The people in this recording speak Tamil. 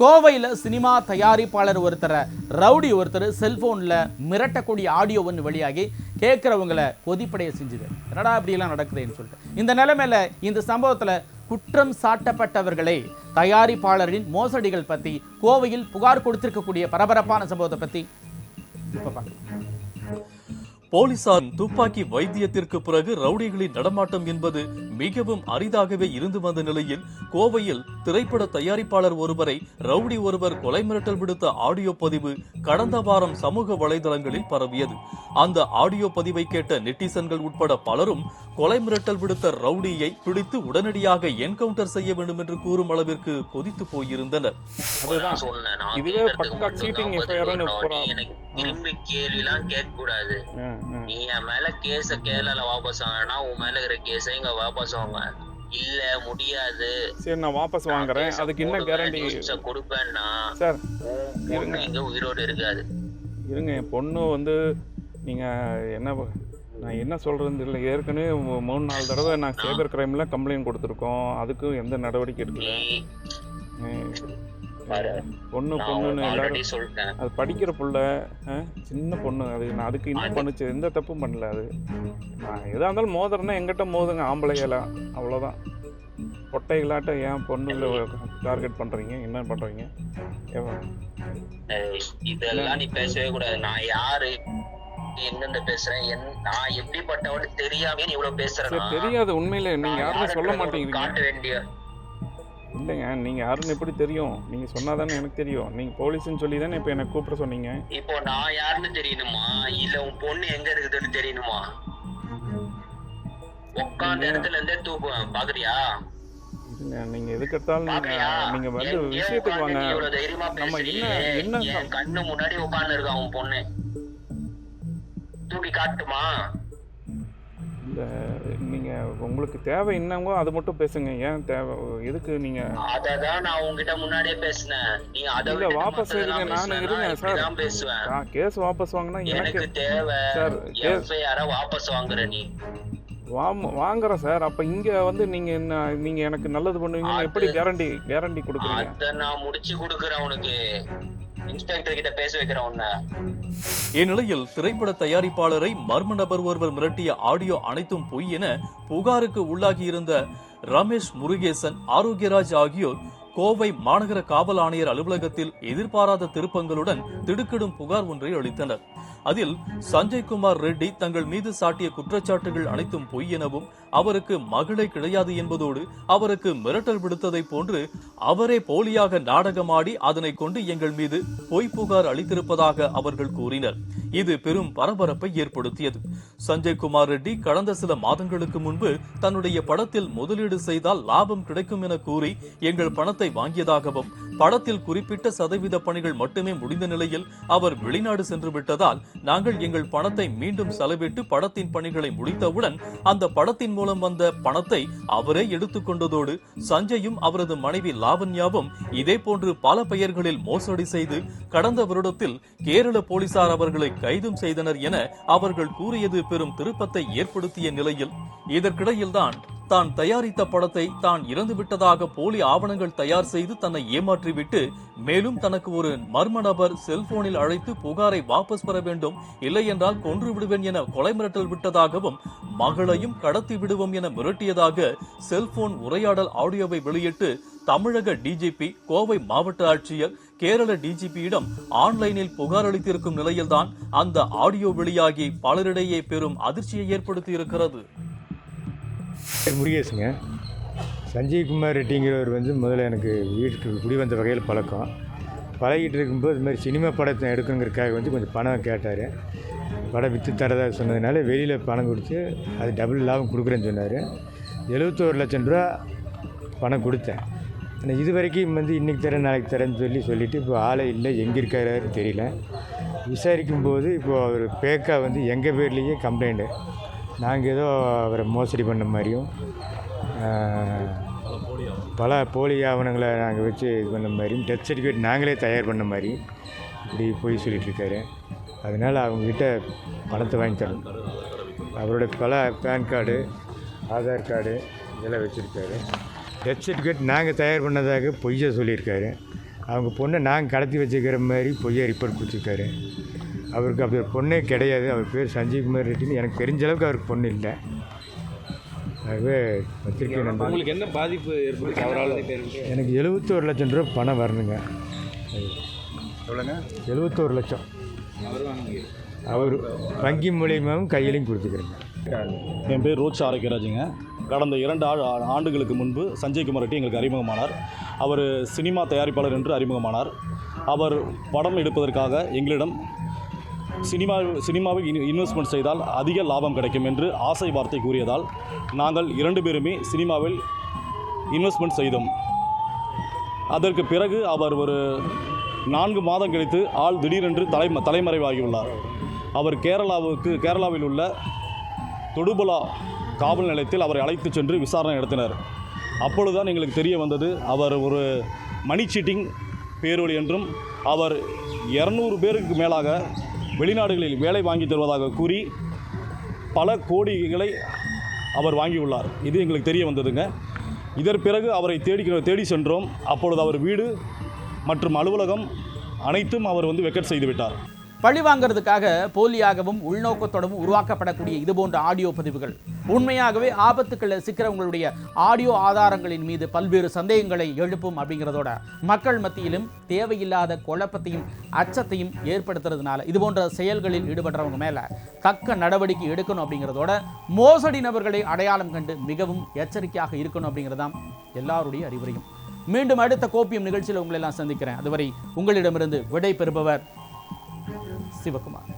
கோவையில் சினிமா தயாரிப்பாளர் ஒருத்தரை ரவுடி ஒருத்தர் செல்ஃபோனில் மிரட்டக்கூடிய ஆடியோ ஒன்று வெளியாகி கேட்குறவங்களை கொதிப்படைய செஞ்சுது. என்னடா இப்படியெல்லாம் நடக்குதுன்னு சொல்லிட்டு. இந்த நிலைமையில் இந்த சம்பவத்தில் குற்றம் சாட்டப்பட்டவர்களை தயாரிப்பாளரின் மோசடிகள் பற்றி கோவையில் புகார் கொடுத்திருக்கக்கூடிய பரபரப்பான சம்பவத்தை பற்றி இப்போ பார்க்கலாம் போலீசார் துப்பாக்கி வைத்தியத்திற்கு பிறகு ரவுடிகளின் நடமாட்டம் என்பது மிகவும் அரிதாகவே இருந்து வந்த நிலையில் கோவையில் திரைப்பட தயாரிப்பாளர் ஒருவரை ரவுடி ஒருவர் கொலை மிரட்டல் விடுத்த ஆடியோ பதிவு கடந்த வாரம் சமூக வலைதளங்களில் பரவியது. அந்த ஆடியோ பதிவை கேட்ட நெட்டிசன்கள் உட்பட பலரும் கொலை மிரட்டல் விடுத்த ரவுடியை பிடித்து உடனடியாக என்கவுண்டர் செய்ய வேண்டும் என்று கூறும் அளவிற்கு கொதித்து போயிருந்தனர். இதுவே பக்கா எனக்கு திரும்பி கேள்விலாம் கேட்க கூடாது. நீ என் மேல கேஸ கேரளால வாபஸ் வாங்கினா உன் மேல இருக்கிற கேஸ இங்க வாபஸ் வாங்க. இல்ல முடியாது. சரி நான் வாபஸ் வாங்குறேன். அதுக்கு என்ன கேரண்டி கொடுப்பேன்னா சார் பொண்ணு இங்க உயிரோடு இருக்காது. இருங்க என் பொண்ணு வந்து நீங்கள் என்ன நான் என்ன சொல்கிறது தெரியல. ஏற்கனவே மூணு நாலு தடவை நான் சைபர் கிரைமில் கம்ப்ளைண்ட் கொடுத்துருக்கோம். அதுக்கும் எந்த நடவடிக்கை எடுக்கல? பொண்ணு பொண்ணுன்னு எல்லாரும் அது படிக்கிற புள்ள சின்ன பொண்ணு. அது நான் அதுக்கு என்ன பண்ணுச்சு. எந்த தப்பும் பண்ணல அது. நான் எதாக இருந்தாலும் மோதிரன்னா எங்கிட்ட மோதுங்க ஆம்பளையெல்லாம் அவ்வளோதான் பொட்டைகளாட்ட ஏன் பொண்ணுல டார்கெட் பண்ணுறீங்க என்ன பண்ணுறீங்க ஏய், இதெல்லாம் நீ பேசவே கூடாது. நான் யாரு? எங்கெந்த பேசுறேன் நான் எப்படிப்பட்டவன்னு தெரியாம இவ்வளவு பேசுறேன்? தெரியாது உண்மையில. நீங்கள் யாருன்னு சொல்ல மாட்டேங்கிறீங்க. காட்ட வேண்டிய இல்லைங்க. நீங்கள் யாருன்னு எப்படி தெரியும்? நீங்கள் சொன்னால் தானே எனக்கு தெரியும். நீங்கள் போலீஸ்னு சொல்லி தானே இப்போ எனக்கு கூப்பிட சொன்னீங்க? இப்போ நான் யாருன்னு தெரியணுமா? இல்ல உன் பொண்ணு எங்க இருக்குதுன்னு தெரியணுமா? உட்காந்த இடத்துல இருந்தே தூக்குவேன் பாக்குறியா? இல்லைங்க நீங்கள் எதுக்கு எடுத்தாலும் நீங்கள் நீங்கள் வந்து விஷயத்துக்கு வாங்க. நம்ம? என்ன- என்ன என் கண்ணு முன்னாடி உட்கார்ந்து இருக்கான் உன் பொண்ணு. தூக்கி காட்டுமா? நீங்கள் உங்களுக்கு தேவை என்னங்கோ அது மட்டும் பேசுங்க. ஏன் தேவை எதுக்கு நீங்கள் அததான் நான் உன்கிட்ட முன்னாடியே பேசினேன். நீ அதை இல்ல, வாபஸ் எடுங்க, நானு இருங்க, சார். பேசுவேன். கேஸ் வாபஸ் வாங்கினா எனக்கு தேவை. சார், கேஸ் எஃப்ஐஆர வாபஸ் வாங்குற நீ. வாம் வாங்குறேன் சார். அப்போ இங்கே வந்து நீங்கள் என்ன நீங்கள் எனக்கு நல்லது பண்ணுவீங்கன்னு எப்படி கேரண்டி கேரண்டி கொடுக்குறீங்க? அத நான் முடிச்சு கொடுக்குறேன் உனக்கு. இன்ஸ்பெக்டர் கிட்ட பேச வைக்கிறேன் உன்ன. இந்நிலையில் திரைப்பட தயாரிப்பாளரை மர்ம நபர் ஒருவர் மிரட்டிய ஆடியோ அனைத்தும் பொய் என புகாருக்கு உள்ளாகி இருந்த ரமேஷ் முருகேசன் ஆரோக்கியராஜ் ஆகியோர் கோவை மாநகர காவல் ஆணையர் அலுவலகத்தில் எதிர்பாராத திருப்பங்களுடன் திடுக்கிடும் புகார் ஒன்றை அளித்தனர். அதில் சஞ்சய் குமார் ரெட்டி தங்கள் மீது சாட்டிய குற்றச்சாட்டுகள் அனைத்தும் பொய் எனவும் அவருக்கு மகளே கிடையாது என்பதோடு அவருக்கு மிரட்டல் விடுத்ததை போன்று அவரே போலியாக நாடகமாடி அதனை கொண்டு எங்கள் மீது பொய் புகார் அளித்திருப்பதாக அவர்கள் கூறினர். இது பெரும் பரபரப்பை ஏற்படுத்தியது. சஞ்சய் குமார் ரெட்டி கடந்த சில மாதங்களுக்கு முன்பு தன்னுடைய படத்தில் முதலீடு செய்தால் லாபம் கிடைக்கும் என கூறி எங்கள் பணத்தை வாங்கியதாகவும் படத்தில் குறிப்பிட்ட சதவீத பணிகள் மட்டுமே முடிந்த நிலையில் அவர் வெளிநாடு சென்று விட்டதால் நாங்கள் எங்கள் பணத்தை மீண்டும் செலவிட்டு படத்தின் பணிகளை முடித்தவுடன் அந்த படத்தின் மூலம் வந்த பணத்தை அவரே எடுத்துக்கொண்டதோடு சஞ்சயும் அவரது மனைவி லாவண்யாவும் இதே போன்று பல பெயர்களில் மோசடி செய்து கடந்த வருடத்தில் கேரள போலீசார் அவர்களை கைதும் செய்தனர் என அவர்கள் கூறியது பெரும் திருப்பத்தை ஏற்படுத்திய நிலையில். இதற்கிடையில்தான் தான் தயாரித்த படத்தை தான் இறந்துவிட்டதாக போலி ஆவணங்கள் தயார் செய்து தன்னை ஏமாற்றிவிட்டு மேலும் தனக்கு ஒரு மர்ம நபர் செல்போனில் அழைத்து புகாரை வாபஸ் பெற வேண்டும். இல்லை என்றால் கொன்று விடுவேன் என கொலை மிரட்டல் விட்டதாகவும் மகளையும் கடத்தி விடுவோம் என மிரட்டியதாக செல்போன் உரையாடல் ஆடியோவை வெளியிட்டு தமிழக டிஜிபி கோவை மாவட்ட ஆட்சியர் கேரள டிஜிபியிடம் ஆன்லைனில் புகார் அளித்திருக்கும் நிலையில்தான் அந்த ஆடியோ வெளியாகி பலரிடையே பெரும் அதிர்ச்சியை ஏற்படுத்தி இருக்கிறது முருகேசுங்க சஞ்சய் குமார் ரெட்டிங்கிறவர் வந்து முதல்ல எனக்கு வீட்டுக்கு குடி வந்த வகையில் பழக்கம். பழகிட்டு இருக்கும்போது இது மாதிரி சினிமா படத்தை எடுக்கணுங்கிறக்காக வந்து கொஞ்சம் பணம் கேட்டார். படம் விற்று தரதா சொன்னதுனால வெளியில் பணம் கொடுத்து அது டபுள் லாபம் கொடுக்குறேன்னு சொன்னார். எழுபத்தோரு லட்சம் ரூபா பணம் கொடுத்தேன். ஆனால் இது வரைக்கும் வந்து இன்றைக்கி தரேன் நாளைக்கு தரேன்னு சொல்லி சொல்லிவிட்டு இப்போ ஆளே இல்லை. எங்கே இருக்காருன்னு தெரியல. விசாரிக்கும் போது இப்போது அவர் பேக்கா வந்து எங்கள் பேர்லேயே கம்ப்ளைண்ட்டு நாங்கள் ஏதோ அவரை மோசடி பண்ண மாதிரியும் பல போலி ஆவணங்களை நாங்கள் வச்சு இது பண்ண மாதிரியும் டெத் சர்டிஃபிகேட் நாங்களே தயார் பண்ண மாதிரி இப்படி போய் சொல்லிகிட்ருக்காரு இருக்காரு. அதனால் அவங்கக்கிட்ட பணத்தை வாங்கி தரணும். அவரோட பல பேன் கார்டு ஆதார் கார்டு இதெல்லாம் வச்சுருக்காரு. டெத் சர்டிஃபிகேட் நாங்கள் தயார் பண்ணதாக பொய்யா சொல்லியிருக்காரு. அவங்க பொண்ணை நாங்கள் கடத்தி வச்சுக்கிற மாதிரி பொய்யா ரிப்போர்ட் கொடுத்துருக்காரு. அவருக்கு அப்படி ஒரு பொண்ணே கிடையாது. அவர் பேர் சஞ்சீவ்குமார் ரெட்டின்னு. எனக்கு தெரிஞ்ச அளவுக்கு அவருக்கு பொண்ணு இல்லை. ஆகவே பத்திரிக்கை நண்பர். உங்களுக்கு என்ன பாதிப்பு ஏற்படுச்சு அவரால். எனக்கு எழுபத்தோரு லட்சம் ரூபா பணம் வரணுங்க. எவ்வளோங்க எழுபத்தோரு லட்சம். அவர் வாங்க மூலியமாகவும் கையிலையும் கொடுத்துக்கிறேங்க. என் பேர் ரோச் ஆரோக்கியராஜுங்க கடந்த இரண்டு ஆ- ஆண்டுகளுக்கு முன்பு சஞ்சய் குமார் ரெட்டி எங்களுக்கு அறிமுகமானார். அவர் சினிமா தயாரிப்பாளர் என்று அறிமுகமானார். அவர் படம் எடுப்பதற்காக எங்களிடம் சினிமா சினிமாவில் இன் இன்வெஸ்ட்மெண்ட் செய்தால் அதிக லாபம் கிடைக்கும் என்று ஆசை வார்த்தை கூறியதால் நாங்கள் இரண்டு பேருமே சினிமாவில் இன்வெஸ்ட்மெண்ட் செய்தோம். அதற்கு பிறகு அவர் ஒரு நான்கு மாதம் கழித்து ஆள் திடீரென்று தலை தலைமறைவாகியுள்ளார். அவர் கேரளாவுக்கு கேரளாவில் உள்ள தொடுபுலா காவல் நிலையத்தில் அவரை அழைத்து சென்று விசாரணை நடத்தினர். அப்பொழுதுதான் எங்களுக்கு தெரிய வந்தது அவர் ஒரு மணி சீட்டிங் பேரொழி என்றும் அவர் இரநூறு பேருக்கு மேலாக வெளிநாடுகளில் வேலை வாங்கி தருவதாக கூறி பல கோடிகளை அவர் வாங்கியுள்ளார். இது எங்களுக்கு தெரிய வந்ததுங்க. இதன் பிறகு அவரை தேடி தேடி சென்றோம். அப்பொழுது அவர் வீடு மற்றும் அலுவலகம் அனைத்தும் அவர் வந்து வெக்கட் செய்துவிட்டார் பழிவாங்கிறதுக்காக போலியாகவும் உள்நோக்கத்தோடவும் உருவாக்கப்படக்கூடிய இது போன்ற ஆடியோ பதிவுகள். உண்மையாகவே ஆபத்துக்களில் சிக்கிறவங்களுடைய ஆடியோ ஆதாரங்களின் மீது பல்வேறு சந்தேகங்களை எழுப்பும் அப்படிங்கிறதோட மக்கள் மத்தியிலும் தேவையில்லாத குழப்பத்தையும் அச்சத்தையும் ஏற்படுத்துறதுனால இது போன்ற செயல்களில் ஈடுபடுறவங்க மேலே தக்க நடவடிக்கை எடுக்கணும் அப்படிங்கிறதோட மோசடி நபர்களை அடையாளம் கண்டு மிகவும் எச்சரிக்கையாக இருக்கணும் அப்படிங்கிறதாம் எல்லாருடைய அறிவுரையும். மீண்டும் அடுத்த கோப்பியம் நிகழ்ச்சியில் உங்களை எல்லாம் சந்திக்கிறேன். அதுவரை உங்களிடமிருந்து விடை பெறுபவர் சிவகுமார்